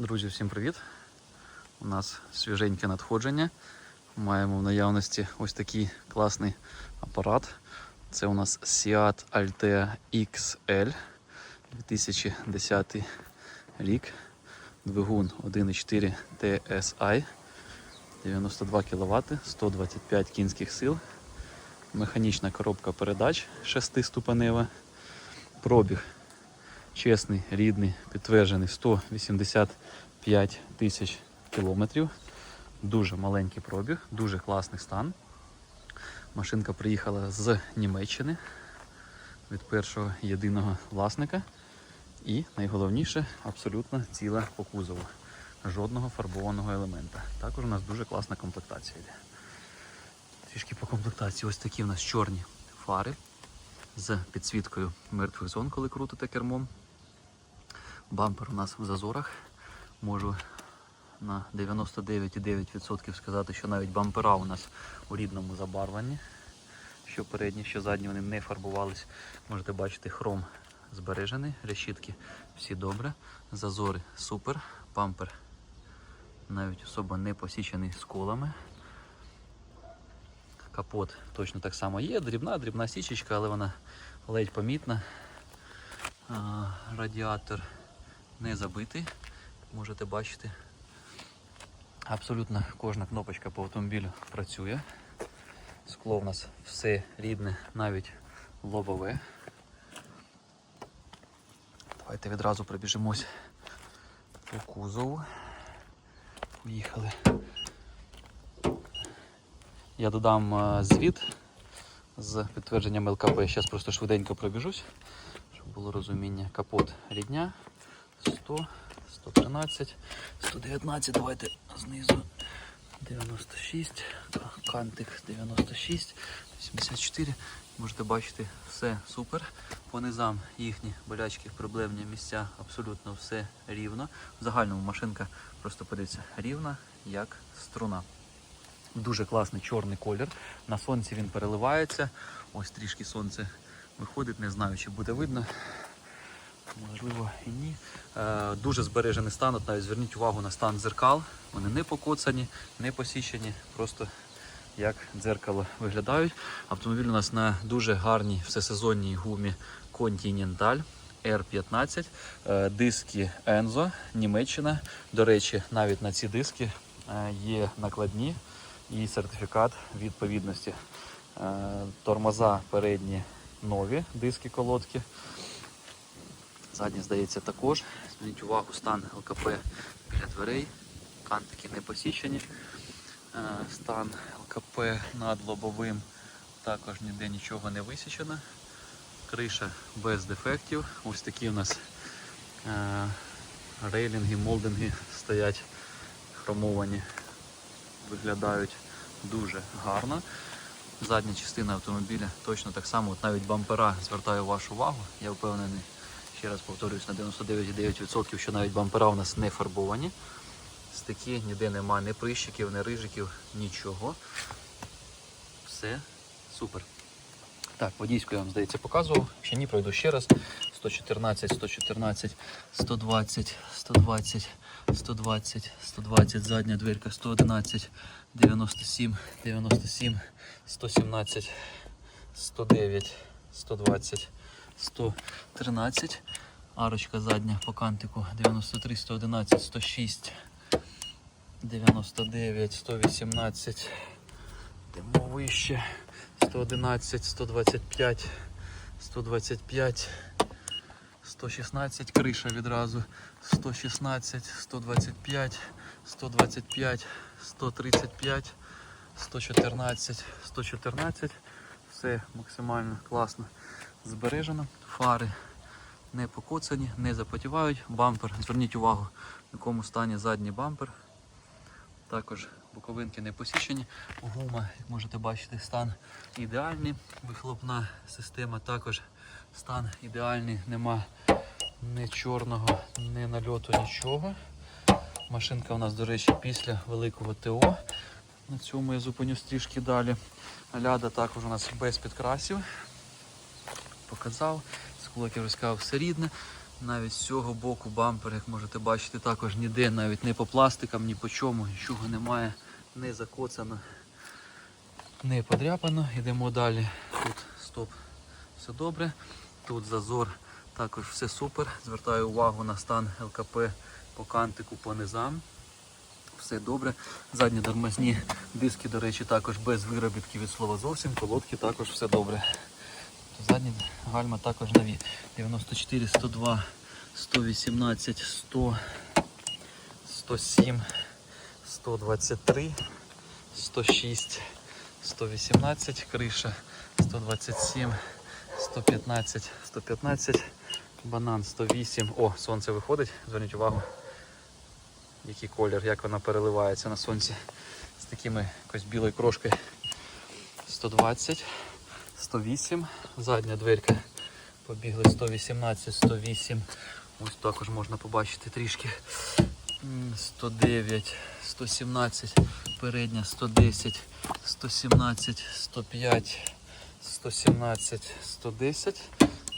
Друзі, всім привіт! У нас свіженьке надходження. Маємо в наявності ось такий класний апарат. Це у нас Seat Altea XL 2010 рік. Двигун 1.4 TSI 92 кВт, 125 кінських сил. Механічна коробка передач 6-ступенева. Пробіг чесний, рідний, підтверджений 185 тисяч кілометрів. Дуже маленький пробіг, дуже класний стан. Машинка приїхала з Німеччини від першого єдиного власника. І найголовніше, абсолютно ціла по кузову. Жодного фарбованого елемента. Також у нас дуже класна комплектація йде. Трішки по комплектації ось такі у нас чорні фари з підсвіткою мертвих зон, коли крутите кермом. Бампер у нас в зазорах. Можу на 99,9% сказати, що навіть бампера у нас у рідному забарванні. Що передні, що задні вони не фарбувались. Можете бачити, хром збережений, решітки всі добре. Зазори супер. Бампер навіть особо не посічений сколами. Капот точно так само є. Дрібна, дрібна січечка, але вона ледь помітна. Радіатор не забитий, можете бачити. Абсолютно кожна кнопочка по автомобілю працює. Скло в нас все рідне, навіть лобове. Давайте відразу пробіжимось по кузову. Поїхали. Я додам е, звіт з підтвердженням ЛКП. Зараз просто швиденько пробіжусь, щоб було розуміння. Капот рідня 100, 113, 119. Давайте знизу 96, кантик 96, 84. Можете бачити, все супер. По низам їхні болячки, проблемні місця, абсолютно все рівно. В загальному машинка просто подивіться рівна, як струна. Дуже класний чорний колір. На сонці він переливається. Ось трішки сонце виходить, не знаю, чи буде видно. Можливо і ні. Е, дуже збережений стан. От навіть зверніть увагу на стан дзеркал. Вони не покоцані, не посічені, просто як дзеркало виглядають. Автомобіль у нас на дуже гарній всесезонній гумі Continental R15. Е, диски Enzo, Німеччина. До речі, навіть на ці диски е, є накладні і сертифікат відповідності. Е, Тормоза передні нові диски колодки. Задні, здається, також. Зверніть увагу, стан ЛКП біля дверей. Кантики не посічені. Е, Стан ЛКП над лобовим також ніде нічого не висічено. Криша без дефектів. Ось такі у нас е, рейлінги, молдинги стоять хромовані, виглядають дуже гарно. Задня частина автомобіля точно так само, от навіть бампера звертаю вашу увагу. Я впевнений, ще раз повторюсь, на 99,9%, що навіть бампера у нас не фарбовані. Стики ніде немає ні прищиків, ні рижиків, нічого. Все супер. Так, водійську я вам здається показував. Ще ні, пройду ще раз. 114, 114, 120, 120, 120, 120, задня дверка, 111, 97, 97, 117, 109, 120, 113. Арочка задня по кантику 93, 111, 106, 99, 118. Йдемо вище. 111, 125, 125, 116, криша відразу, 116, 125, 125, 135, 114, 114. Все максимально класно збережено. Фари не покоцані, не запотівають. Бампер, зверніть увагу, в якому стані задній бампер. Також боковинки не посічені. Гума, як можете бачити, стан ідеальний. Вихлопна система також стан ідеальний, нема ні чорного, ні нальоту, нічого. Машинка у нас, до речі, після великого ТО. На цьому я зупинюсь трішки далі. Ляда також у нас без підкрасів. Показав. Скло, як я вже сказав, все рідне. Навіть з цього боку бампер, як можете бачити, також ніде, навіть не по пластикам, ні по чому, нічого немає, не закоцано, не подряпано. Йдемо далі. Тут стоп, все добре. Тут зазор, також все супер. Звертаю увагу на стан ЛКП по кантику, по низам. Все добре. Задні тормозні диски, до речі, також без виробітків від слова зовсім. Колодки також все добре. Задні гальма також нові. 94, 102, 118, 100, 107, 123, 106, 118, криша, 127, 115, 115, банан 108. О, сонце виходить. Зверніть увагу, який колір, як вона переливається на сонці з такими якось білою крошкою. 120, 108, задня дверка побігли 118, 108. Ось також можна побачити трішки. 109, 117, передня 110, 117, 105, 117, 110.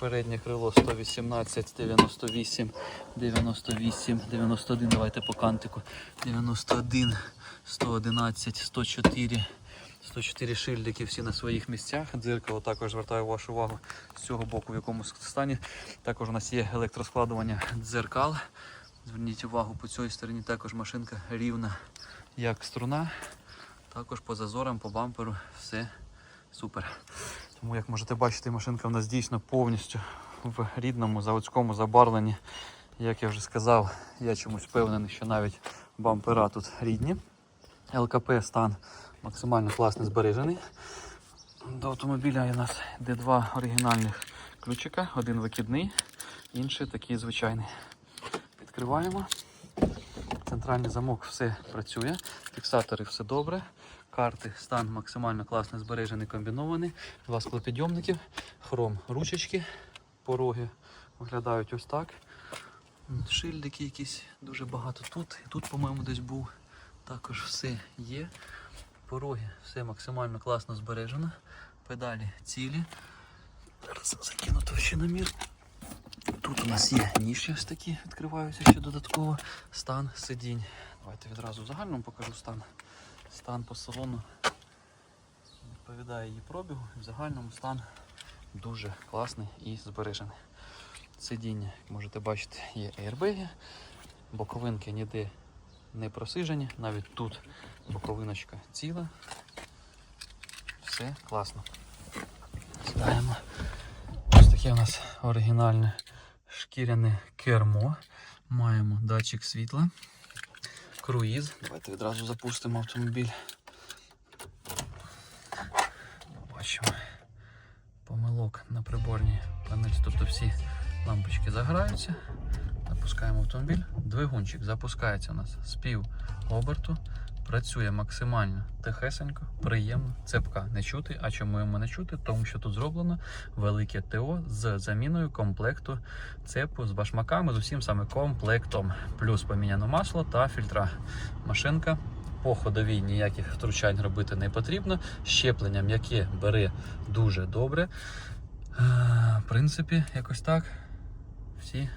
Переднє крило 118, 98, 98, 91. Давайте по кантику. 91, 111, 104. 104 шильдики всі на своїх місцях. Дзеркало також звертаю вашу увагу з цього боку, в якому стані. Також у нас є електроскладування дзеркал. Зверніть увагу, по цій стороні також машинка рівна, як струна. Також по зазорам, по бамперу все супер. Тому, як можете бачити, машинка в нас дійсно повністю в рідному заводському забарвленні. Як я вже сказав, я чомусь впевнений, що навіть бампера тут рідні. ЛКП стан максимально класно збережений. До автомобіля у нас йде два оригінальних ключика, один викидний, інший такий звичайний. Відкриваємо. Центральний замок все працює, фіксатори все добре. Карти, стан максимально класно збережений, комбінований. Два склопідйомники, хром ручечки, пороги виглядають ось так. Шильдики якісь дуже багато тут. І тут, по-моєму, десь був. Також все є. Пороги, все максимально класно збережено. Педалі цілі. Зараз закину товщиномір. Тут у нас є ніші ось такі, відкриваються ще додатково. Стан сидінь. Давайте відразу в загальному покажу стан. Стан по салону відповідає її пробігу. В загальному стан дуже класний і збережений. Сидіння, як можете бачити, є аербеги. Боковинки ніде не просижені. Навіть тут боковиночка ціла. Все класно. Сідаємо. Ось таке у нас оригінальне шкіряне кермо. Маємо датчик світла. Круїз. Давайте відразу запустимо автомобіль. Бачимо помилок на приборній панелі. Тобто всі лампочки загораються. Запускаємо автомобіль. Двигунчик запускається у нас з пів оберту. Працює максимально тихесенько, приємно, цепка не чути. А чому йому не чути? Тому що тут зроблено велике ТО з заміною комплекту цепу з башмаками, з усім саме комплектом. Плюс поміняно масло та фільтра. Машинка по ходовій ніяких втручань робити не потрібно. Щеплення м'яке бере дуже добре. Е, В принципі, якось так. Всі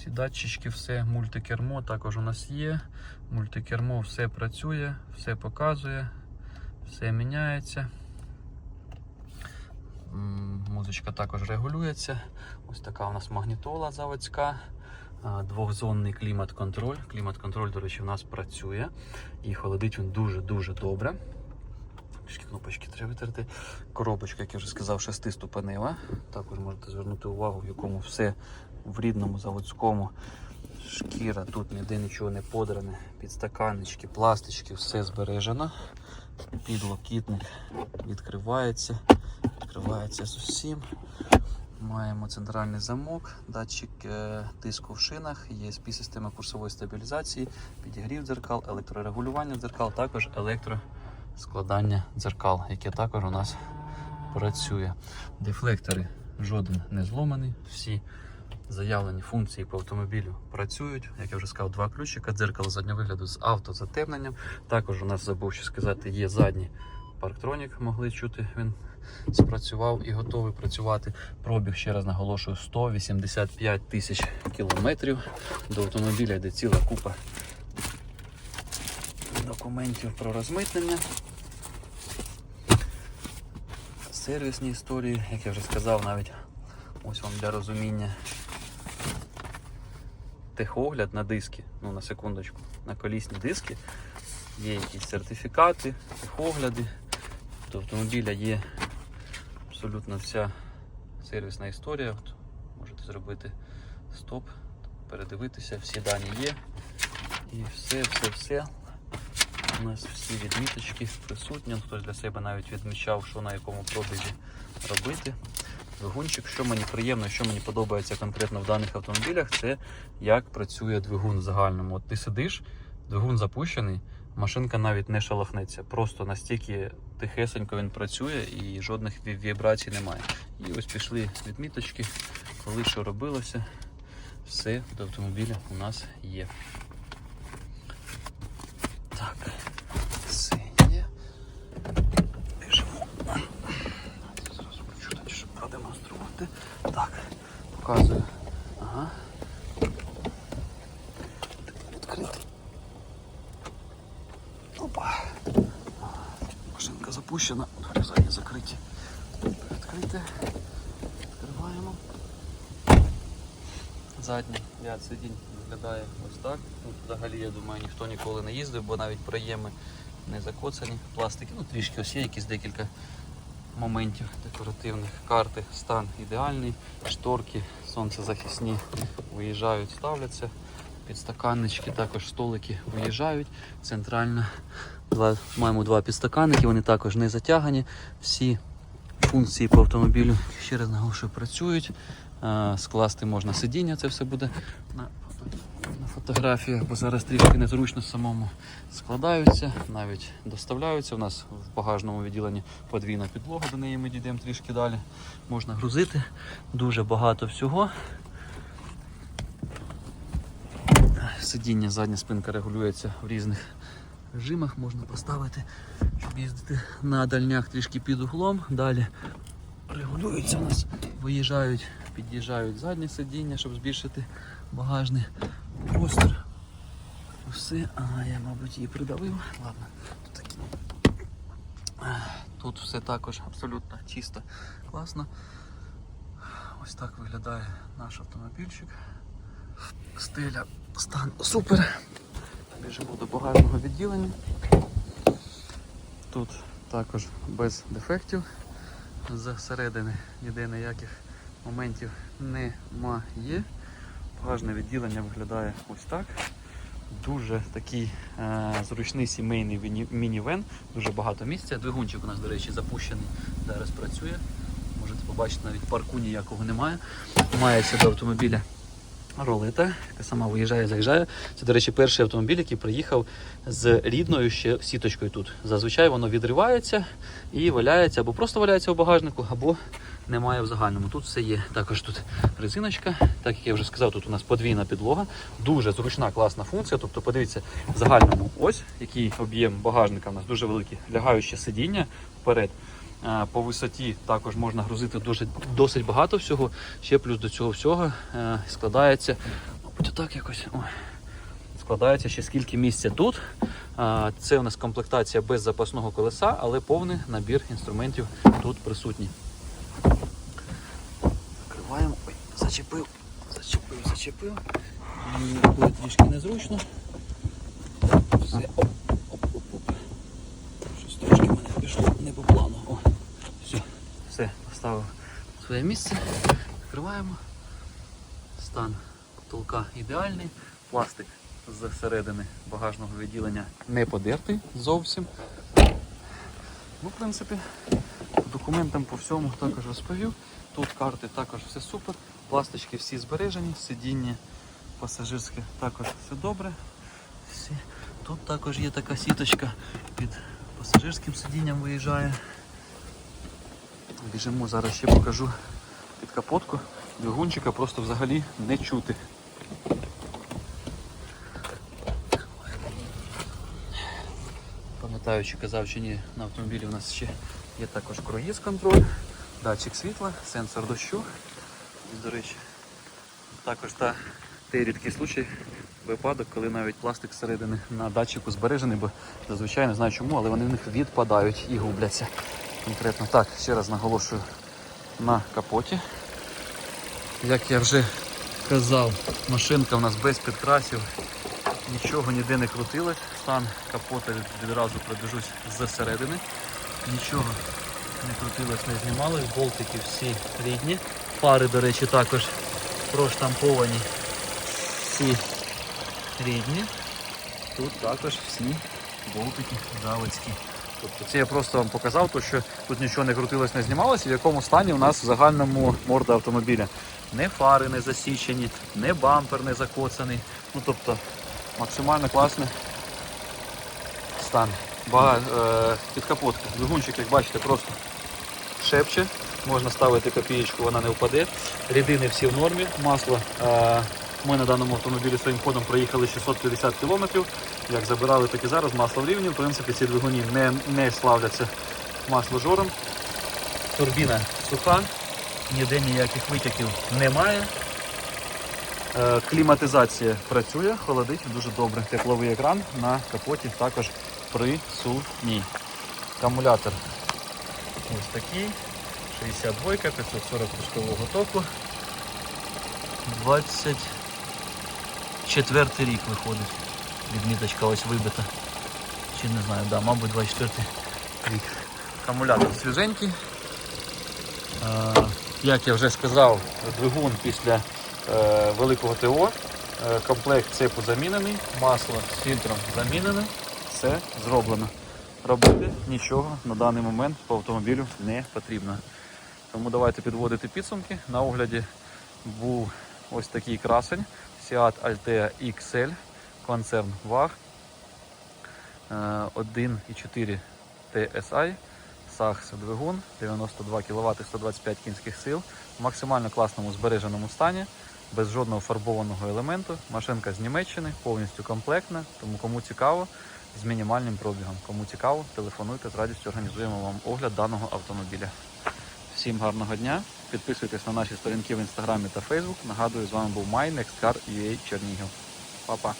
всі датчички, все, мультикермо також у нас є. Мультикермо все працює, все показує, все міняється. Музичка також регулюється. Ось така у нас магнітола заводська. Двохзонний клімат-контроль. Клімат-контроль, до речі, у нас працює. І холодить він дуже-дуже добре. Трішки кнопочки треба витерти. Коробочка, як я вже сказав, шестиступенева. Також можете звернути увагу, в якому все в рідному заводському. Шкіра, тут ніде нічого не подране. Підстаканнички, пластички, все збережено. Підлокітник відкривається. Відкривається з усім. Маємо центральний замок, датчик е, тиску в шинах, ESP система курсової стабілізації, підігрів дзеркал, електрорегулювання дзеркал, також електроскладання дзеркал, яке також у нас працює. Дефлектори жоден не зломаний. Всі заявлені функції по автомобілю працюють. Як я вже сказав, два ключика, дзеркало заднього вигляду з автозатемненням. Також у нас забув ще сказати, є задні Парктронік могли чути, він спрацював і готовий працювати. Пробіг, ще раз наголошую, 185 тисяч кілометрів. До автомобіля йде ціла купа документів про розмитнення. Сервісні історії, як я вже сказав, навіть ось вам для розуміння. Техогляд на диски, ну на секундочку, на колісні диски. Є якісь сертифікати, техогляди. До автомобіля є абсолютно вся сервісна історія. От можете зробити стоп, передивитися, всі дані є. І все, все, все. У нас всі відміточки присутні. Хтось для себе навіть відмічав, що на якому пробізі робити. Двигунчик, що мені приємно, що мені подобається конкретно в даних автомобілях, це як працює двигун в загальному. От ти сидиш, двигун запущений, машинка навіть не шалахнеться. Просто настільки тихесенько він працює і жодних вібрацій немає. І ось пішли відміточки, коли що робилося, все до автомобіля у нас є. Так, все є. Біжимо. Зразу хочу тоді, щоб продемонструвати. Так, показую. Ага. Відкритий. Опа. Машинка запущена, двері задні закриті. Відкрите. Відкриваємо. Задній ряд сидінь виглядає ось так. Ну, взагалі, я думаю, ніхто ніколи не їздив, бо навіть проєми не закоцані. Пластики, ну трішки ось є якісь декілька моментів декоративних. Карти, стан ідеальний, шторки, сонцезахисні виїжджають, ставляться. Підстаканнички, також столики виїжджають. Центральна. Два, маємо два підстаканники, вони також не затягані. Всі функції по автомобілю, ще раз наголошую, працюють. Скласти можна сидіння, це все буде на, на фотографіях, бо зараз трішки незручно самому складаються, навіть доставляються. У нас в багажному відділенні подвійна підлога, до неї ми дійдемо трішки далі. Можна грузити дуже багато всього. Сидіння, задня спинка регулюється в різних режимах, можна поставити, щоб їздити на дальнях трішки під углом. Далі регулюються у нас, виїжджають, під'їжджають задні сидіння, щоб збільшити багажний простір. Все, ага, я, мабуть, її придавив. Ладно, тут такі. Тут все також абсолютно чисто, класно. Ось так виглядає наш автомобільчик. Стиля, стан супер. Біжимо до багажного відділення. Тут також без дефектів. Зсередини ніде ніяких моментів немає. Багажне відділення виглядає ось так. Дуже такий е, зручний сімейний міні- мінівен, дуже багато місця. Двигунчик у нас, до речі, запущений, зараз працює. Можете побачити, навіть парку ніякого немає. Мається до автомобіля ролета, яка сама виїжджає, заїжджає. Це, до речі, перший автомобіль, який приїхав з рідною ще сіточкою тут. Зазвичай воно відривається і валяється, або просто валяється у багажнику, або немає в загальному. Тут все є. Також тут резиночка. Так як я вже сказав, тут у нас подвійна підлога. Дуже зручна, класна функція. Тобто, подивіться, в загальному ось який об'єм багажника у нас дуже великий, лягаюче сидіння вперед. Е, По висоті також можна грузити досить, досить багато всього. Ще плюс до цього всього е, складається, мабуть, отак якось. Ой. Складається ще скільки місця тут. Це у нас комплектація без запасного колеса, але повний набір інструментів тут присутній. Закриваємо. Ой, зачепив, зачепив, зачепив. Мені рукою трішки незручно. Все. Оп, оп, оп, оп. Щось трошки мене пішло не по плану. О, все, все, поставив своє місце. Відкриваємо. Стан потолка ідеальний. Пластик з середини багажного відділення не подертий зовсім. Ну, в принципі, документам по всьому також розповів. Тут карти також все супер. Пластички всі збережені, сидіння пасажирське також все добре. Всі. Тут також є така сіточка під пасажирським сидінням виїжджає. Біжимо, зараз ще покажу під капотку. Двигунчика просто взагалі не чути. пам'ятаю, чи казав, чи ні, на автомобілі у нас ще є також круїз контроль, датчик світла, сенсор дощу. До речі, також та той рідкий случай, випадок, коли навіть пластик зсередини на датчику збережений, бо зазвичай не знаю чому, але вони в них відпадають і губляться. Конкретно так, ще раз наголошую на капоті. Як я вже казав, машинка в нас без підкрасів, нічого ніде не крутилось. Стан капота відразу пробіжусь зсередини. Нічого не крутилось, не знімалось. Болтики всі рідні. Пари, до речі, також проштамповані. Всі рідні. Тут також всі болтики заводські. Тобто це я просто вам показав, то, що тут нічого не крутилось, не знімалося, в якому стані у нас в загальному морда автомобіля. Не фари не засічені, не бампер не закоцаний. Ну тобто максимально класний стан. Бага, е, під капотку. Двигунчик, як бачите, просто шепче. Можна ставити копієчку, вона не впаде. Рідини всі в нормі. Масло. Е, ми на даному автомобілі своїм ходом проїхали 650 км. Як забирали, так і зараз масло в рівні. В принципі, ці двигуні не, не славляться масложором. Турбіна суха, ніде ніяких витяків немає. Е, Кліматизація працює, холодить дуже добре. Тепловий екран на капоті також присутній. Акумулятор ось такий. 62 540 пускового току. 24 рік виходить. Відміточка ось вибита. Чи не знаю, да, мабуть 24 рік. Акумулятор свіженький. Е, Як я вже сказав, двигун після е, великого ТО. Е, комплект цепу замінений, масло з фільтром замінене, все зроблено. Робити нічого на даний момент по автомобілю не потрібно. Тому давайте підводити підсумки. На огляді був ось такий красень Seat Altea XL, концерн е, 1,4 TSI, SAX двигун, 92 кВт 125 кінських сил, в максимально класному збереженому стані, без жодного фарбованого елементу. Машинка з Німеччини, повністю комплектна, тому кому цікаво, з мінімальним пробігом. Кому цікаво, телефонуйте, з радістю організуємо вам огляд даного автомобіля. Всім гарного дня. Підписуйтесь на наші сторінки в інстаграмі та Фейсбук. Нагадую, з вами був MyNextCar.ua Чернігів. Па-па.